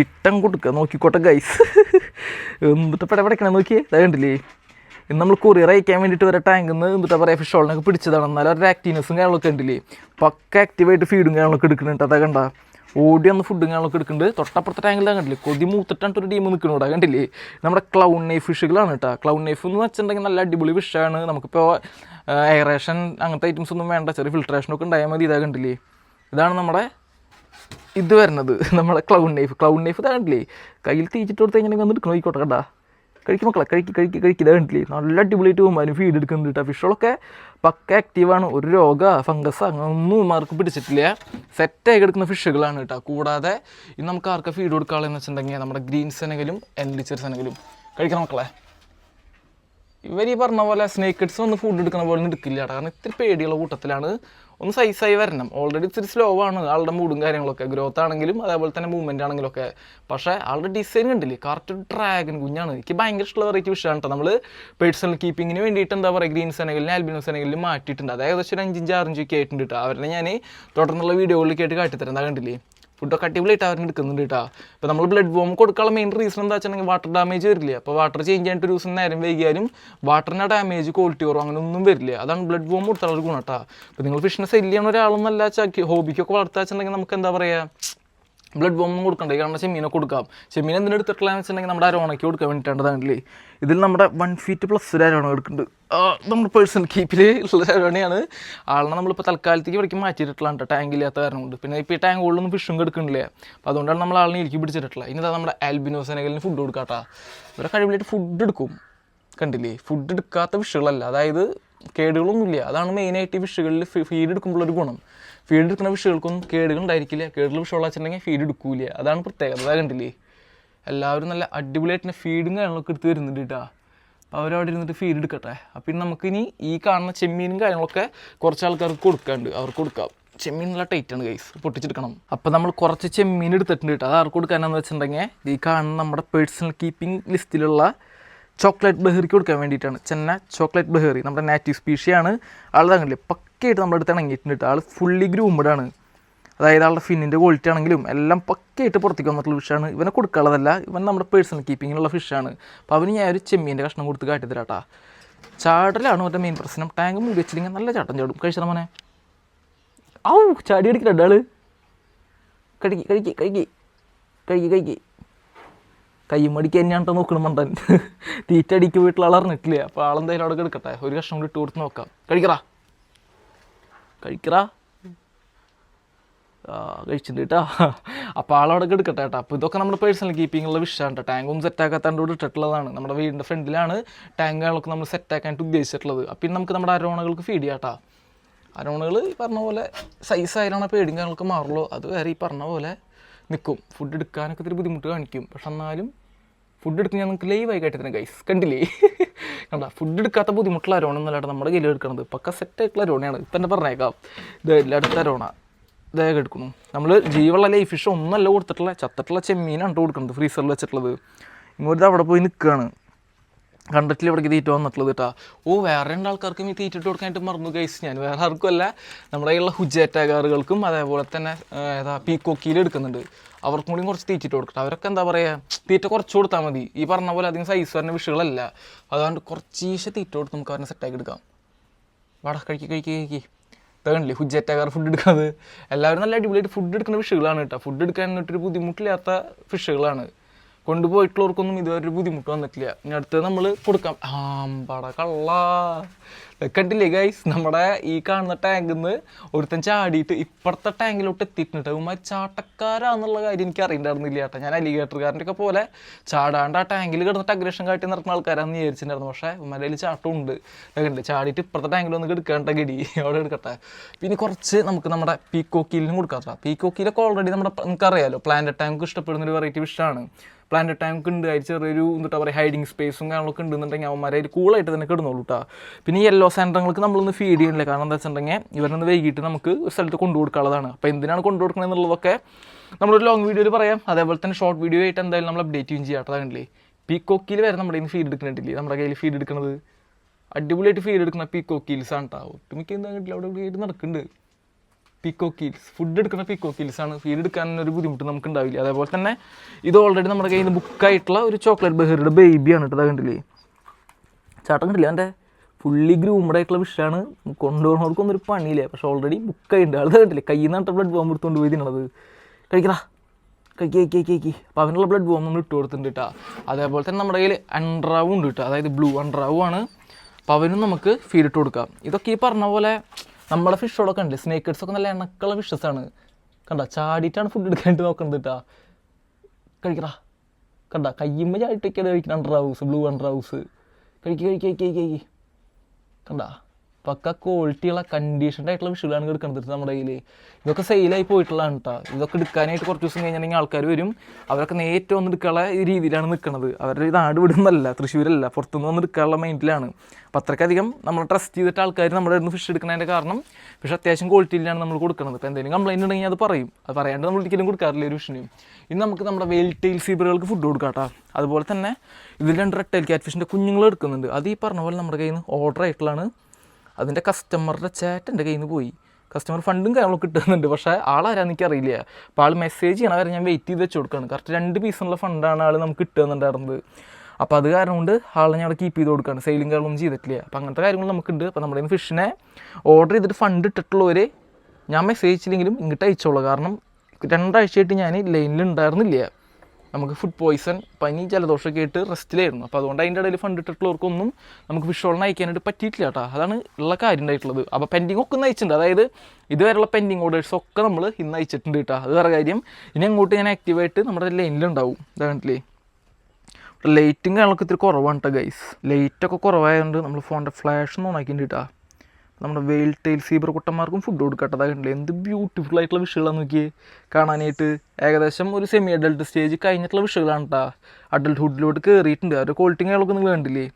ഇട്ടം കൊടുക്കുക. നോക്കിക്കോട്ടെ ഗൈസ് എന്തിട്ട് പെട പടക്കണ നോക്കിയേ? ഇതാ കണ്ടില്ലേ? ഇന്ന് നമ്മൾ കൊറിയർ അയക്കാൻ വേണ്ടിയിട്ട് വരെ ടാങ്കിൽ നിന്ന് എന്താ പറയുക ഫിഷ് ഹോളിനൊക്കെ പിടിച്ചതാണ്. എന്നാലും ഒരു ആക്റ്റീവ്നെസ്സും കാര്യങ്ങളൊക്കെ ഉണ്ടല്ലേ പക്ക ആക്റ്റീവായിട്ട് ഫീഡും കാര്യങ്ങളൊക്കെ എടുക്കുന്നുണ്ട്. അതാ കണ്ട? ഓടി വന്ന് ഫുഡും കാര്യങ്ങളൊക്കെ എടുക്കുന്നുണ്ട്. തൊട്ടപ്പുറത്തെ ടാങ്കിലാണ് കണ്ടില്ലേ? കൊതി മൂത്തിട്ടാണ് ഒരു ടീം നിൽക്കുന്നു നിൽക്കണോടാ കണ്ടില്ലേ? നമ്മുടെ ക്ലൗൺ നൈഫ് ഫിഷുകളാണ് കേട്ടോ. ക്ലൗൺ നൈഫ് എന്ന് വെച്ചിട്ടുണ്ടെങ്കിൽ നല്ല അടിപൊളി ഫിഷാണ് നമുക്കിപ്പോൾ എയറേഷൻ അങ്ങനത്തെ ഐറ്റംസ് ഒന്നും വേണ്ട. ചെറിയ ഫിൽട്രേഷനൊക്കെ ഉണ്ടായാൽ മതി. ഇതാ കണ്ടില്ലേ? ഇതാണ് നമ്മുടെ ഇത് വരുന്നത് നമ്മളെ ക്ലൗഡ് നൈഫ് ക്ലൗഡ് നൈഫ് ഇതാണ്ടില്ലേ കയ്യിൽ തീച്ചിട്ട് കൊടുത്ത് ഇങ്ങനെ വന്നിട്ട് നോക്കിക്കോട്ടെ കണ്ടാ. കഴിക്കും മക്കളെ കഴിക്കി കഴിക്ക് കഴിക്കി. ഇതാണ്ടില്ലേ നല്ല അടിപൊളിയായിട്ട് പോകുമ്പോൾ ഫീഡ് എടുക്കുന്നുണ്ട് കേട്ടോ. ഫിഷുകളൊക്കെ പക്ക ആക്റ്റീവാണ് ഒരു രോഗ ഫംഗസ് അങ്ങനൊന്നും മാർക്ക് പിടിച്ചിട്ടില്ല. സെറ്റായി കിടക്കുന്ന ഫിഷുകളാണ് കേട്ടോ. കൂടാതെ ഇന്ന് നമുക്ക് ആർക്കാ ഫീഡ് കൊടുക്കാളെന്ന് വെച്ചിട്ടുണ്ടെങ്കിൽ നമ്മുടെ ഗ്രീൻ സെനകലും എൻലിച്ചർ സെനകലും. കഴിക്കണം മക്കളെ. ഇവർ ഈ പറഞ്ഞ പോലെ സ്നേക്കിഡ്സ് വന്ന് ഫുഡ് എടുക്കുന്ന പോലെ എടുക്കില്ല കേട്ടോ. കാരണം ഇത്തിരി പേടിയുള്ള കൂട്ടത്തിലാണ് ഒന്ന് സൈസായി വരണം. ഓൾറെഡി ഇത്തിരി സ്ലോ ആണ്. ആളുടെ മൂടും കാര്യങ്ങളൊക്കെ. ഗ്രോത്ത് ആണെങ്കിലും അതേപോലെ തന്നെ മൂവ്മെന്റ് ആണെങ്കിലും ഒക്കെ. പക്ഷേ ആളുടെ ഡിസൈൻ കണ്ടില്ലേ? കറക്റ്റ് ഡ്രാഗൺ കുഞ്ഞാണ്. എനിക്ക് ഭയങ്കര ഇഷ്ടമുള്ള വെറൈറ്റി വിഷയമാണ് കേട്ടോ നമ്മൾ പേഴ്സണൽ കീപ്പിങ്ങിന് വേണ്ടിയിട്ട് എന്താ പറയുക ഗ്രീൻസ് ആണെങ്കിലും ആൽബിനോസ് ആണെങ്കിലും മാറ്റിയിട്ടുണ്ട്. അത് ഏകദേശം ഒരു അഞ്ചിഞ്ച് ആറിഞ്ചൊക്കെ ആയിട്ടുണ്ട് കേട്ടോ അവരെ ഞാൻ തുടർന്നുള്ള വീഡിയോകളിൽ കേട്ട് കാട്ടിത്തരാം. എന്താ കണ്ടില്ലേ? ഫുഡൊക്കെ അടിപൊളിയായിട്ട് അവർ എടുക്കുന്നുണ്ട് കേട്ടോ അപ്പോൾ നമ്മൾ ബ്ലഡ് വോം കൊടുക്കാനുള്ള മെയിൻ റീസൺ എന്താ വെച്ചിട്ടുണ്ടെങ്കിൽ വാട്ടർ ഡാമേജ് വരില്ല? അപ്പോൾ വാട്ടർ ചേഞ്ച് ചെയ്യാനായിട്ട് ഒരു ദിവസം നേരം വൈകിയാലും വാട്ടറിന്റെ ഡാമേജ് ക്വാളിറ്റി കുറവ് അങ്ങനെ ഒന്നും വരില്ല. അതാണ് ബ്ലഡ് വോം കൊടുത്താൽ ഗുണം കേട്ടോ അപ്പോൾ നിങ്ങൾ ഫിഷിനെ സെല്ല് ചെയ്യണ ഒരാളൊന്നല്ല ഹോബിക്കൊക്കെ വളർത്താ വെച്ചിട്ടുണ്ടെങ്കിൽ നമുക്ക് എന്താ പറയുക ബ്ലഡ് ബോംബും കൊടുക്കണ്ടേ. കാരണം ചെമ്മീനെ കൊടുക്കാം. ചെമ്മീൻ എന്തിനാ എടുത്തിട്ടില്ലാന്ന് വെച്ചിട്ടുണ്ടെങ്കിൽ നമ്മുടെ അരോണയ്ക്ക് കൊടുക്കാൻ വേണ്ടിയിട്ടാണ് ഇതിൽ നമ്മുടെ വൺ ഫീറ്റ് പ്ലസ് അരോണ എടുക്കുന്നുണ്ട്. നമ്മുടെ പേഴ്സണൽ കീപ്പിൽ ഉള്ള അരോണയാണ്. ആളിനെ നമ്മളിപ്പോൾ തൽക്കാലത്തേക്ക് ഇവിടേക്ക് മാറ്റിയിട്ടുള്ളതാണ് കേട്ടോ ടാങ്ക് ഇല്ലാത്ത കാരണം കൊണ്ട് പിന്നെ ഇപ്പോൾ ഈ ടാങ്ക് ഉള്ളൊന്നും ഫിഷും കെടുക്കണില്ലേ അപ്പോൾ അതുകൊണ്ടാണ് നമ്മൾ ആളിനെ ഇരിക്കി പിടിച്ചിട്ടുള്ളത്. ഇനി നമ്മുടെ ആൽബിനോസനകളിന് ഫുഡ് കൊടുക്കാട്ടാ. ഇവരെ കഴിവിലായിട്ട് ഫുഡ് എടുക്കും. കണ്ടില്ലേ? ഫുഡ് എടുക്കാത്ത ഫിഷുകളല്ല അതായത് കേടുകളൊന്നുമില്ല. അതാണ് മെയിനായിട്ട് ഈ ഫിഷുകളിൽ ഫീഡ് എടുക്കുമ്പോഴൊരു ഗുണം. ഫീഡ് എടുക്കുന്ന ഫിഷുകൾക്കൊന്നും കേടുകൾ ഉണ്ടായിരിക്കില്ല. കേടുകൾ ഫിഷുള്ള വെച്ചിട്ടുണ്ടെങ്കിൽ ഫീഡ് എടുക്കൂല. അതാണ് പ്രത്യേകത. കണ്ടില്ലേ? എല്ലാവരും നല്ല അടിപൊളിയായിട്ട് ഫീഡും കാര്യങ്ങളൊക്കെ എടുത്ത് വരുന്നുണ്ട് കേട്ടോ അവരവിടെ ഇരുന്നിട്ട് ഫീഡ് എടുക്കട്ടെ. അപ്പം നമുക്കിനി ഈ കാണുന്ന ചെമ്മീനും കാര്യങ്ങളൊക്കെ കുറച്ച് ആൾക്കാർക്ക് കൊടുക്കാണ്ട് അവർക്ക് കൊടുക്കാം. ചെമ്മീൻ നല്ല ടൈറ്റ് ആണ് ഗൈസ് പൊട്ടിച്ചെടുക്കണം. അപ്പം നമ്മൾ കുറച്ച് ചെമ്മീൻ എടുത്തിട്ടുണ്ട് കേട്ടോ അത് ആർക്ക് കൊടുക്കാനാന്ന് വെച്ചിട്ടുണ്ടെങ്കിൽ ഈ കാണുന്ന നമ്മുടെ പേഴ്സണൽ കീപ്പിംഗ് ലിസ്റ്റിലുള്ള ചോക്ലേറ്റ് ബഹറിക്ക് കൊടുക്കാൻ വേണ്ടിയിട്ടാണ്. ചെന്ന ചോക്ലേറ്റ് ബഹറി നമ്മുടെ നാറ്റീവ് സ്പീഷിയാണ് ആൾ അങ്ങനെ പക്കയായിട്ട് നമ്മുടെ അടുത്ത് ഇണങ്ങിയിട്ടുണ്ട്. ആൾ ഫുള്ളി ഗ്രൂമഡാണ് അതായത് ആളുടെ ഫിന്നിന്റെ ക്വാളിറ്റി ആണെങ്കിലും എല്ലാം പക്കയായിട്ട് പുറത്തേക്ക് വന്നിട്ടുള്ള ഫിഷാണ് ഇവനെ കൊടുക്കാനുള്ളതല്ല ഇവൻ നമ്മുടെ പേഴ്സണൽ കീപ്പിങ്ങിനുള്ള ഫിഷാണ് അപ്പോൾ അവന് ഞാൻ ഒരു ചെമ്മീന്റെ കഷ്ണം കൊടുത്ത് കാട്ടിത്തരാട്ടാ ചാടലാണ് മറ്റേ മെയിൻ പ്രശ്നം. ടാങ്ക് മൂടി വെച്ചില്ലെങ്കിൽ നല്ല ചാട്ടം ചാടും. കഴിച്ചാൽ മോനെ? ഔ ചാടി അടിക്കില്ല ആൾ. കഴിക്കി കഴിക്കി കഴിക്കി കഴിക്കി കഴിക്കി കയ്യും മടിക്ക് തന്നെയാണ് നോക്കണം മണ്ടൻ. തീറ്റ അടിക്ക് വീട്ടിൽ അളർന്നിട്ടില്ല അപ്പോൾ ആളെന്തായാലും അവിടെ എടുക്കട്ടെ ഒരു കഷ്ണം കൂടി ഇട്ട് കൊടുത്ത് നോക്കാം. കഴിക്കറാ? കഴിക്കറാ? കഴിച്ചിട്ടുണ്ട് കേട്ടോ അപ്പോൾ ആളവിടെ എടുക്കട്ടെ കേട്ടോ അപ്പോൾ ഇതൊക്കെ നമ്മുടെ പേഴ്സണൽ കീപ്പിങ്ങുള്ള വിഷയമാണ് കേട്ടോ സെറ്റ് സെറ്റാക്കാത്തതുകൊണ്ട് കൂടി ഇട്ടിട്ടുള്ളതാണ്. നമ്മുടെ വീടിന്റെ ഫ്രണ്ടിലാണ് ടാങ്കുകളൊക്കെ നമ്മൾ സെറ്റാക്കാനായിട്ട് ഉദ്ദേശിച്ചിട്ടുള്ളത്. ഇനി നമുക്ക് നമ്മുടെ അരോണകൾക്ക് ഫീഡ് ചെയ്യാം കേട്ടോ അരോണകൾ ഈ പറഞ്ഞ പോലെ സൈസ് ആയാലാണ് പേടിയും കാര്യങ്ങളൊക്കെ മാറുള്ളൂ. അത് വേറെ ഈ പറഞ്ഞ പോലെ നിൽക്കും ഫുഡ് എടുക്കാനൊക്കെ ഇത്തിരി ബുദ്ധിമുട്ട് കാണിക്കും. പക്ഷെ എന്നാലും ഫുഡ് എടുക്കുന്ന നിങ്ങൾക്ക് ലൈവായി കേട്ടിരുന്നു ഗൈസ് കണ്ടില്ലേ? കണ്ട ഫുഡ് എടുക്കാത്ത ബുദ്ധിമുട്ടുള്ള അരോണൊന്നുമല്ലാട്ട് നമ്മുടെ കയ്യിൽ എടുക്കണത്. പക്ക സെറ്റായിട്ടുള്ള രോണയാണ് ഇപ്പം തന്നെ പറഞ്ഞേക്കാം. ഇത് എല്ലായിടത്ത രോണ ഇതായി എടുക്കുന്നു. നമ്മൾ ജീവുള്ള ലൈഫ് ഫിഷ് ഒന്നല്ല കൊടുത്തിട്ടുള്ള ചത്തിട്ടുള്ള ചെമ്മീനാണ് കൊടുക്കുന്നത് ഫ്രീസറിൽ വെച്ചിട്ടുള്ളത്. ഇങ്ങോട്ട് അവിടെ പോയി നിൽക്കുകയാണ് കണ്ടിട്ടില്ല ഇവിടേക്ക് തീറ്റ വന്നിട്ടുള്ളത് കേട്ടോ. ഓ വേറെ രണ്ട് ആൾക്കാർക്കും ഈ തീറ്റ ഇട്ട് കൊടുക്കാനായിട്ട് മറന്നു കഴിച്ച് ഞാൻ വേറെ ആർക്കുമല്ല നമ്മുടെ കയ്യിലുള്ള ഹുജേറ്റാകാറുകൾക്കും അതേപോലെ തന്നെ ഏതാ പീക്കോക്കിയിൽ എടുക്കുന്നുണ്ട്. അവർക്കും കൂടി കുറച്ച് തീറ്റിട്ട് കൊടുക്കട്ടെ. അവരൊക്കെ എന്താ പറയുക തീറ്റ കുറച്ച് കൊടുത്താൽ മതി. ഈ പറഞ്ഞ പോലെ അധികം സൈസ് വരുന്ന വിഷയങ്ങളല്ല അതുകൊണ്ട് കുറച്ചീശെ തീറ്റ കൊടുത്ത് നമുക്ക് അവരെ സെറ്റാക്കി എടുക്കാം. വട കഴിക്കി കഴിക്കി കഴിക്കി. തേണില്ലേ ഹുജറ്റാകാർ ഫുഡ് എടുക്കാതെ എല്ലാവരും നല്ല അടിപൊളിയായിട്ട് ഫുഡ് എടുക്കുന്ന ഫിഷുകളാണ് കേട്ടോ. ഫുഡ് എടുക്കാൻ ഒരു ബുദ്ധിമുട്ടില്ലാത്ത ഫിഷുകളാണ് കൊണ്ടുപോയിട്ടുള്ളവർക്കൊന്നും ഇതുവരെ ഒരു ബുദ്ധിമുട്ട് വന്നിട്ടില്ല. ഇനി അടുത്തത് നമ്മൾ കൊടുക്കാം. ആമ്പട കള്ള. കണ്ടില്ലേ ഗൈസ് നമ്മുടെ ഈ കാണുന്ന ടാങ്കിൽ നിന്ന് ഒരുത്തൻ ചാടിയിട്ട് ഇപ്പുറത്തെ ടാങ്കിലോട്ട് എത്തിയിട്ടുണ്ട്. ഉമ്മ ചാട്ടക്കാരാന്നുള്ള കാര്യം എനിക്ക് അറിയണ്ടായിരുന്നില്ല ചേട്ടാ ഞാൻ അലിഗേറ്റർകാരന്റെ ഒക്കെ പോലെ ചാടാണ്ട് ആ ടാങ്കിൽ കിടന്നിട്ട് അഗ്രഷൻ കാട്ടി നടക്കുന്ന ആൾക്കാരാന്ന് വിചാരിച്ചിട്ടുണ്ടായിരുന്നു. പക്ഷേ ഉമ്മരയിൽ ചാട്ടമുണ്ട്. കണ്ടില്ലേ? ചാടിയിട്ട് ഇപ്പുറത്തെ ടാങ്കിൽ ഒന്ന് എടുക്കേണ്ട ഗിടി അവിടെ എടുക്കട്ടെ. പിന്നെ കുറച്ച് നമുക്ക് നമ്മുടെ പീക്കോക്കിയിലും കൊടുക്കാം പീക്കോക്കിയിലൊക്കെ ഓൾറെഡി നമ്മുടെ അറിയാലോ പ്ലാന്റ് ടാങ്ക് ഇഷ്ടപ്പെടുന്ന ഒരു വെറൈറ്റി ഫിഷാണ് പ്ലാന്റ് ടാങ്ക് ഉണ്ട്. അതിൽ ചെറിയൊരു എന്താ പറയുക ഹൈഡിങ് സ്പേസും കാര്യങ്ങളൊക്കെ ഉണ്ടെന്നുണ്ടെങ്കിൽ അവന്മാരെ കൂളായിട്ട് തന്നെ കിടന്നോളൂ കേട്ടോ പിന്നെ യെല്ലോ സാൻഡ്രങ്ങൾക്ക് നമ്മളൊന്ന് ഫീഡ് ചെയ്യണില്ല കാരണം എന്താ വെച്ചിട്ടുണ്ടെങ്കിൽ ഇവരൊന്ന് വൈകിട്ട് നമുക്ക് സ്ഥലത്ത് കൊണ്ടു കൊടുക്കാനുള്ളതാണ് അപ്പോൾ എന്തിനാണ് കൊണ്ടു കൊടുക്കുന്നത് എന്നുള്ളതൊക്കെ നമ്മളൊരു ലോങ് വീഡിയോയിൽ പറയാം. അതേപോലെ തന്നെ ഷോർട്ട് വീഡിയോ ആയിട്ട് എന്തായാലും നമ്മൾ അപ്ഡേറ്റ് ചെയ്യും ചെയ്യാം. കേട്ടോ പീക്കോക്കിൽ വരെ നമ്മുടെ കയ്യിൽ ഫീഡ് എടുക്കുന്നുണ്ടില്ലേ? നമ്മുടെ കയ്യിൽ ഫീഡ് എടുക്കുന്നത് അടിപൊളിയായിട്ട് ഫീഡ് എടുക്കുന്ന പീക്കോക്കീൽസ് ആണ് കേട്ടോ ഒട്ടുമിക്ക എന്താ കിട്ടില്ല അവിടെ ആയിട്ട് നടക്കുന്നുണ്ട്. പീക്കോക്കീൽസ് ഫുഡ് എടുക്കുന്ന പീക്കോക്കീൽസ് ആണ്. ഫീഡ് എടുക്കാൻ ഒരു ബുദ്ധിമുട്ട് നമുക്ക് ഉണ്ടാവില്ല അതേപോലെ തന്നെ ഇത് ഓൾറെഡി നമ്മുടെ കയ്യിൽ നിന്ന് ബുക്കായിട്ടുള്ള ഒരു ചോക്ലേറ്റ് ബഹറിയുടെ ബേബിയാണ് കേട്ടോ കണ്ടില്ലേ ചേട്ടൻ കണ്ടില്ല എന്റെ ഫുള്ളി ഗ്രൂംഡ് ആയിട്ടുള്ള വിഷയമാണ് കൊണ്ടുപോകുന്നവർക്കൊന്നും ഒരു പണിയില്ല. പക്ഷെ ഓൾറെഡി ബുക്ക് ആയിട്ടുണ്ട്. ആൾ കണ്ടില്ലേ കയ്യിൽ നിന്നിട്ട് ബ്ലഡ് ബോംബ് എടുത്തുകൊണ്ട് പോയി തിന്നണത് കഴിക്കടാ. കഴിക്കാ കേ കേ കേ അപ്പോൾ അവനുള്ള ബ്ലഡ് ബോംബ് നമ്മൾ ഇട്ട് കൊടുത്തിട്ടുണ്ട് കേട്ടോ അതേപോലെ തന്നെ നമ്മുടെ കയ്യിൽ അൺഡ്രാവും ഉണ്ട് കേട്ടോ അതായത് ബ്ലൂ അൺഡ്രാവും ആണ്. അപ്പോൾ അവനും നമുക്ക് ഫീഡ് ഇട്ട് കൊടുക്കാം. ഇതൊക്കെ ഈ പറഞ്ഞ പോലെ നമ്മുടെ ഫിഷുകളൊക്കെ ഉണ്ട് സ്നേക്കേഴ്സ് ഒക്കെ നല്ല എണ്ണക്കുള്ള ഫിഷസ് ആണ്. കണ്ട? ചാടിയിട്ടാണ് ഫുഡ് എടുക്കാനായിട്ട് നോക്കുന്നത് കേട്ടോ കഴിക്കടാ. കണ്ട? കയ്യുമ്മ ചാടിട്ടൊക്കെയാണ് കഴിക്കുന്നത് under house blue under house കഴിക്കുക കഴിക്കുക കഴിക്കുക കഴിക്ക്. കഴിക്ക് കണ്ട പക്ക ക്വാളിറ്റിയുള്ള കണ്ടീഷൻഡ് ആയിട്ടുള്ള വിഷുവിലാണ് എടുക്കുന്നത് നമ്മുടെ കയ്യിൽ ഇതൊക്കെ സെയിലായി പോയിട്ടുള്ളതാണ് കേട്ടോ ഇതൊക്കെ എടുക്കാനായിട്ട് കുറച്ച് ദിവസം കഴിഞ്ഞിട്ടുണ്ടെങ്കിൽ ആൾക്കാർ വരും. അവരൊക്കെ നേരിട്ട് വന്ന് എടുക്കാനുള്ള രീതിയിലാണ് നിൽക്കുന്നത് അവരുടെ നാട് വിടുന്നല്ല തൃശ്ശൂരല്ല പുറത്തുനിന്ന് വന്ന് എടുക്കാനുള്ള മൈൻഡിലാണ് അപ്പോൾ അത്രയ്ക്കധികം നമ്മൾ ട്രസ്റ്റ് ചെയ്തിട്ട് ആൾക്കാർ നമ്മുടെ അടുത്ത് ഫിഷ് എടുക്കുന്നതിന്റെ കാരണം ഫിഷ് അത്യാവശ്യം ക്വാളിറ്റിയിലാണ് നമ്മൾ കൊടുക്കുന്നത് ഇപ്പോൾ എന്തെങ്കിലും കംപ്ലൈന്റ് ഉണ്ടെങ്കിൽ അത് പറയും. അത് പറയാണ്ട് നമ്മൾ ഒരിക്കലും കൊടുക്കാറില്ല ഒരു ഫിഷിനും ഇനി നമുക്ക് നമ്മുടെ വെയിൽ ടെയിൽ സീബറുകൾക്ക് ഫുഡ് കൊടുക്കാം അതുപോലെ തന്നെ ഇതിൽ രണ്ട് റെഡ് ടൈൽ ക്യാറ്റ് ഫിഷിന്റെ കുഞ്ഞുങ്ങൾ എടുക്കുന്നുണ്ട്. അത് ഈ പറഞ്ഞ പോലെ നമ്മുടെ കയ്യിൽ നിന്ന് ഓർഡർ ആയിട്ടുള്ളതാണ്. അതിന്റെ കസ്റ്റമറുടെ ചാറ്റ് എന്റെ കയ്യിൽ നിന്ന് പോയി. കസ്റ്റമർ ഫണ്ടും കാര്യങ്ങളും കിട്ടുന്നുണ്ട്. പക്ഷേ ആളാരാന്ന് എനിക്ക് അറിയില്ല അപ്പോൾ ആൾ മെസ്സേജ് ചെയ്യണ വരെ ഞാൻ വെയിറ്റ് ചെയ്ത് വെച്ച് കൊടുക്കുകയാണ് കറക്റ്റ് രണ്ട് പീസിനുള്ള ഫണ്ടാണ് ആൾ നമുക്ക് കിട്ടുന്നുണ്ടായിരുന്നത് അപ്പോൾ അത് കാരണം കൊണ്ട് ആളെ ഞാൻ അവിടെ കീപ്പ് ചെയ്ത് കൊടുക്കുകയാണ് സെയിലും കാര്യങ്ങളൊന്നും ചെയ്തിട്ടില്ല. അപ്പോൾ അങ്ങനത്തെ കാര്യങ്ങൾ നമുക്കുണ്ട്. അപ്പോൾ നമ്മുടെ ഫിഷിനെ ഓർഡർ ചെയ്തിട്ട് ഫണ്ട് ഇട്ടിട്ടുള്ളവർ ഞാൻ മെസ്സേജ് അയച്ചില്ലെങ്കിലും ഇങ്ങോട്ട് അയച്ചോളൂ. കാരണം രണ്ടാഴ്ചയായിട്ട് ഞാൻ ലൈനിൽ ഉണ്ടായിരുന്നില്ല. നമുക്ക് ഫുഡ് പോയിസൺ പനി ജലദോഷമൊക്കെ ആയിട്ട് റെസ്റ്റിലായിരുന്നു അപ്പോൾ അതുകൊണ്ട് അതിന്റെ ഇടയിൽ ഫണ്ട് ഇട്ടിട്ടുള്ളവർക്കൊന്നും നമുക്ക് വിഷോളിന് അയക്കാനായിട്ട് പറ്റിയിട്ടില്ല കേട്ടോ അതാണ് ഉള്ള കാര്യം ഉണ്ടായിട്ടുള്ളത്. അപ്പോൾ പെൻഡിങ് ഒക്കെ ഒന്ന് അയച്ചിട്ടുണ്ട്. അതായത് ഇതുവരെയുള്ള പെൻഡിങ് ഓർഡേഴ്സ് ഒക്കെ നമ്മൾ ഇന്ന് അയച്ചിട്ടുണ്ട് കേട്ടോ അത് വേറെ കാര്യം. ഇനി അങ്ങോട്ട് ഞാൻ ആക്റ്റീവായിട്ട് നമ്മുടെ ലൈനിലുണ്ടാവും ഇതാകണ്ടില്ലേ ലൈറ്റും കാര്യങ്ങളൊക്കെ ഇത്തിരി കുറവാണ് കേട്ടോ ഗൈസ് ലൈറ്റൊക്കെ കുറവായതുകൊണ്ട് നമ്മൾ ഫോണിന്റെ ഫ്ലാഷ് ഒന്ന് ഓണാക്കിയിട്ടുണ്ട് കേട്ടോ നമ്മുടെ വെയിൽ ടൈൽ സീബർ കുട്ടന്മാർക്കും ഫുഡ് കൊടുക്കട്ടതാകണ്ടില്ലേ എന്ത് ബ്യൂട്ടിഫുൾ ആയിട്ടുള്ള വിഷയങ്ങളാണ് നോക്കിയേ. കാണാനായിട്ട് ഏകദേശം ഒരു സെമി അഡൾട്ട് സ്റ്റേജ് കഴിഞ്ഞിട്ടുള്ള വിഷയങ്ങളാണ് കേട്ടോ അഡൾട്ട്ഹുഡിലോട്ട് കയറിയിട്ടുണ്ട് അവരുടെ ക്വാളിറ്റി കാര്യങ്ങളൊക്കെ നിങ്ങൾ കണ്ടില്ലേ?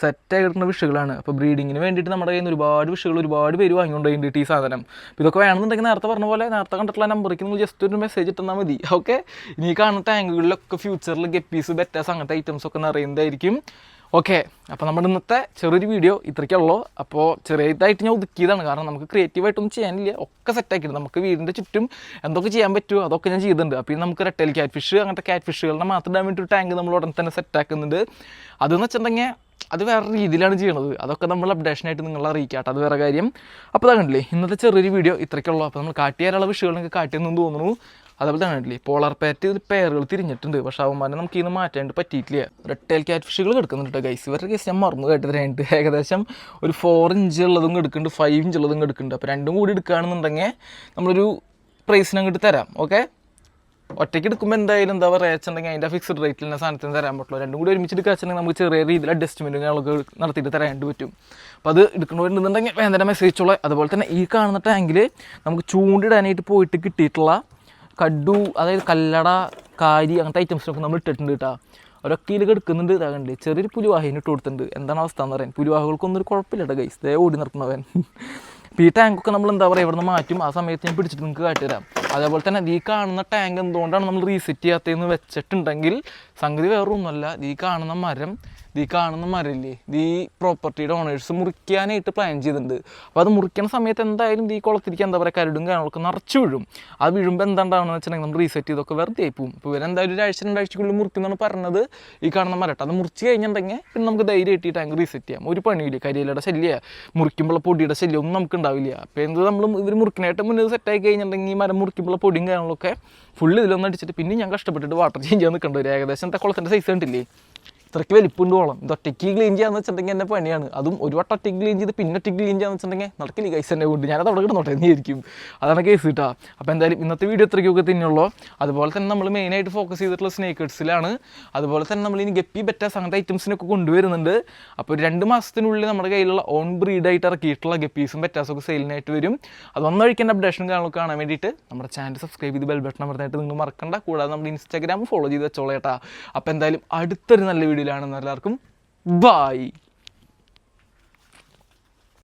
സെറ്റ് ആയിട്ടുള്ള വിഷയങ്ങളാണ്. അപ്പോൾ ബ്രീഡിങ്ങിന് വേണ്ടിയിട്ട് നമ്മുടെ കയ്യിൽ നിന്ന് ഒരുപാട് വിഷയങ്ങൾ ഒരുപാട് പേര് വാങ്ങിക്കൊണ്ടുപോയിട്ടുണ്ട് ഈ സാധനം. ഇതൊക്കെ വേണമെന്നുണ്ടെങ്കിൽ നേരത്തെ പറഞ്ഞ പോലെ നേരത്തെ കണ്ടിട്ടുള്ള നമ്പറേക്ക് നിങ്ങൾ ജസ്റ്റ് ഒരു മെസ്സേജ് ഇട്ടാൽ മതി. ഓക്കെ ഇനി കാണുന്ന ടാങ്കുകളിലൊക്കെ ഫ്യൂച്ചറിൽ ഗപ്പീസ് ബെറ്റാസ് അങ്ങനത്തെ ഐറ്റംസ് ഒക്കെ നിറയുന്നതായിരിക്കും. ഓക്കെ അപ്പോൾ നമ്മുടെ ഇന്നത്തെ ചെറിയൊരു വീഡിയോ ഇത്രയ്ക്കുള്ളൂ അപ്പോൾ ചെറിയതായിട്ട് ഞാൻ ഒതുക്കിയതാണ്. കാരണം നമുക്ക് ക്രിയേറ്റീവായിട്ടൊന്നും ചെയ്യാനില്ല. ഒക്കെ സെറ്റാക്കിയിട്ട് നമുക്ക് വീടിന്റെ ചുറ്റും എന്തൊക്കെ ചെയ്യാൻ പറ്റുമോ അതൊക്കെ ഞാൻ ചെയ്തിട്ടുണ്ട്. അപ്പോൾ നമുക്ക് റെട്ടൽ ക്യാറ്റ് ഫിഷ് അങ്ങനത്തെ ക്യാറ്റ് ഫിഷുകളുടെ മാത്രം ഇടാൻ വേണ്ടി ഒരു ടാങ്ക് നമ്മൾ ഉടൻ തന്നെ സെറ്റാക്കുന്നുണ്ട് അതെന്ന് വെച്ചിട്ടുണ്ടെങ്കിൽ അത് വേറെ രീതിയിലാണ് ചെയ്യണത്. അതൊക്കെ നമ്മൾ അപ്ഡേഷനായിട്ട് നിങ്ങളെ അറിയിക്കാട്ടെ. അത് വേറെ കാര്യം. അപ്പോൾ അതാ കണ്ടില്ലേ ഇന്നത്തെ ചെറിയൊരു വീഡിയോ ഇത്രയ്ക്കുള്ളൂ അപ്പോൾ നമ്മൾ കാട്ടിയാലുള്ള ഫിഷുകളൊക്കെ കാട്ടിയെന്ന് തോന്നുന്നു. അതേപോലെ തന്നെ കണ്ടില്ലേ പോളാർ പാറ്റ് പേരുകൾ തിരിഞ്ഞിട്ടുണ്ട്. പക്ഷെ അവന്മാരെ നമുക്ക് ഇന്ന് മാറ്റാണ്ട് പറ്റിയിട്ടില്ല. റെഡ് ടൈൽ ക്യാറ്റ് ഫിഷുകൾ എടുക്കുന്നുണ്ട് ഗൈസ് ഇവരുടെ കേസ് ഞാൻ മറന്നു കേട്ടതിനായിട്ട് ഏകദേശം ഒരു ഫോർ ഇഞ്ച് ഉള്ളതും എടുക്കുന്നുണ്ട് ഫൈവ് ഇഞ്ച് ഉള്ളതും എടുക്കുന്നുണ്ട്. അപ്പോൾ രണ്ടും കൂടി എടുക്കുകയാണെന്നുണ്ടെങ്കിൽ നമ്മളൊരു പ്രൈസിന് അങ്ങോട്ട് തരാം ഓക്കെ ഒറ്റയ്ക്ക് എടുക്കുമ്പോൾ എന്തായാലും എന്താ പറയുക വെച്ചിട്ടുണ്ടെങ്കിൽ അതിന്റെ ഫിക്സ്ഡ് റേറ്റിൽ തന്നെ സാധനത്തിന് തരാൻ പറ്റുള്ളൂ. രണ്ടും കൂടി ഒരുമിച്ച് എടുക്കുക വെച്ചിട്ടുണ്ടെങ്കിൽ നമുക്ക് ചെറിയ രീതിയിൽ അഡ്ജസ്റ്റ്മെന്റും ഞങ്ങൾക്ക് നടത്തിയിട്ട് തരാനായിട്ട് പറ്റും. അപ്പോൾ അത് എടുക്കണമെന്നുണ്ടെങ്കിൽ വേണ്ട മെസ്സേജ് അതുപോലെ തന്നെ ഈ കാണുന്ന ടാങ്കിൽ നമുക്ക് ചൂണ്ടിടാനായിട്ട് പോയിട്ട് കിട്ടിയിട്ടുള്ള കഡു അതായത് കല്ലട കാരി അങ്ങനത്തെ ഐറ്റംസിനൊക്കെ നമ്മൾ ഇട്ടിട്ടുണ്ട് കേട്ടോ അവരൊക്കെ ഇതിലൊക്കെ എടുക്കുന്നുണ്ട് ഇതാകണ്ട് ചെറിയൊരു പുലിവാഹിന് ഇട്ട് കൊടുത്തിട്ടുണ്ട്. എന്താണ് അവസ്ഥ എന്ന് പറയാൻ പുലിവാഹകൾക്കൊന്നും ഒരു കുഴപ്പമില്ല കേട്ടോ ഗൈസ് ദേ ഓടി അപ്പോൾ ഈ ടാങ്കൊക്കെ നമ്മൾ എന്താ പറയുക ഇവിടുന്ന് മാറ്റും. ആ സമയത്ത് ഞാൻ പിടിച്ചിട്ട് നിങ്ങൾക്ക് കാട്ടിത്തരാം. അതേപോലെ തന്നെ ഈ കാണുന്ന ടാങ്ക് എന്തുകൊണ്ടാണ് നമ്മൾ റീസെറ്റ് ചെയ്യാത്തതെന്ന് വെച്ചിട്ടുണ്ടെങ്കിൽ സംഗതി വേറെ ഒന്നുമല്ല ഈ കാണുന്ന മരം ഈ കാണുന്ന മരമില്ലേ? ഈ പ്രോപ്പർട്ടിയുടെ ഓണേഴ്സ് മുറിക്കാനായിട്ട് പ്ലാൻ ചെയ്തിട്ടുണ്ട്. അപ്പോൾ അത് മുറിക്കുന്ന സമയത്ത് എന്തായാലും ഈ കുളത്തിരിക്കുക എന്താ പറയുക കരടും കാര്യങ്ങളൊക്കെ നിറച്ച് വീഴും. അത് വീഴുമ്പോൾ എന്താ ഉണ്ടാവുന്നത് വെച്ചിട്ടുണ്ടെങ്കിൽ നമ്മൾ റീസെറ്റ് ചെയ്തൊക്കെ വെറുതെ ആയി പോകും ഇപ്പോൾ ഇവരെന്തായാലും ഒരാഴ്ച രണ്ടാഴ്ചക്കുള്ളിൽ മുറിക്കുന്നതാണ് പറഞ്ഞത്. ഈ കാണുന്ന മരട്ടെ അത് മുറിച്ച് കഴിഞ്ഞിട്ടുണ്ടെങ്കിൽ പിന്നെ നമുക്ക് ധൈര്യം ഈ ടാങ്ക് റീസെറ്റ് ചെയ്യാം. ഒരു പണിയില്ല. കരിയിലയുടെ ശല്യ മുറിക്കുമ്പോൾ പൊടിയുടെ ശല്യം ഒന്നും നമുക്ക് ഉണ്ടാവില്ല അപ്പോൾ എന്ത് നമ്മൾ ഇവർ മുറിക്കണായിട്ട് മുന്നേ സെറ്റായി കഴിഞ്ഞിട്ടുണ്ടെങ്കിൽ ഈ മരം മുറിക്കുമ്പോൾ പൊടിയും കാര്യങ്ങളൊക്കെ ഫുള്ള് ഇതിലൊന്നും അടിച്ചിട്ട് പിന്നെ ഞാൻ കഷ്ടപ്പെട്ടിട്ട് വാട്ടർ ചേഞ്ച് ചെയ്യാൻ നിൽക്കേണ്ടി വരും ഏകദേശം കുളത്തിന്റെ സൈസ് കണ്ടില്ലേ? ഇത്രയ്ക്ക് വലിപ്പുണ്ട് കുളം ഇത് ഒറ്റയ്ക്ക് ക്ലീൻ ചെയ്യാന്ന് വെച്ചിട്ടുണ്ടെങ്കിൽ എന്റെ പണിയാണ്. അതും ഒരു വട്ടം ഒറ്റയ്ക്ക് ക്ലീൻ ചെയ്ത് പിന്നെ ഒറ്റയ്ക്ക് ക്ലീൻ ചെയ്യാന്ന് വെച്ചിട്ടുണ്ടെങ്കിൽ നടക്കില്ല കൈസ് എന്നെ കൊണ്ട്. ഞാനത് അവിടെ കിടന്നോട്ടെ എന്നായിരിക്കും അതാണ് കേസ് കിട്ടുക അപ്പോൾ എന്തായാലും ഇന്നത്തെ വീഡിയോ ഇത്രയ്ക്കൊക്കെ തന്നെയുള്ളൂ. അതുപോലെ തന്നെ നമ്മൾ മെയിനായിട്ട് ഫോക്കസ് ചെയ്തിട്ടുള്ള സ്നേക്കേഴ്സിലാണ് അതുപോലെ തന്നെ നമ്മൾ ഇനി ഗപ്പി ബെറ്റാസ് അങ്ങനത്തെ ഐറ്റംസിനൊക്കെ കൊണ്ടുവരുന്നുണ്ട്. അപ്പോൾ ഒരു രണ്ട് മാസത്തിനുള്ളിൽ നമ്മുടെ കയ്യിലുള്ള ഓൺ ബ്രീഡായിട്ട് ഇറക്കിയിട്ടുള്ള ഗപ്പീസും ബെറ്റാസും ഒക്കെ സെയിലിനായിട്ട് വരും. അത് വന്ന വഴിക്ക് അപ്ഡേഷൻ കാര്യങ്ങളൊക്കെ കാണാൻ വേണ്ടിയിട്ട് നമ്മുടെ ചാനൽ സബ്സ്ക്രൈബ് ചെയ്ത് ബെൽ ബട്ടൺ പറഞ്ഞിട്ട് നിങ്ങൾ മറക്കണ്ട. കൂടാതെ നമ്മുടെ ഇൻസ്റ്റാഗ്രാം ഫോളോ ചെയ്ത് വെച്ചോളേട്ടാ അപ്പോൾ എന്തായാലും അടുത്തൊരു നല്ല വീഡിയോയിലാണെന്ന് എല്ലാവർക്കും ബൈ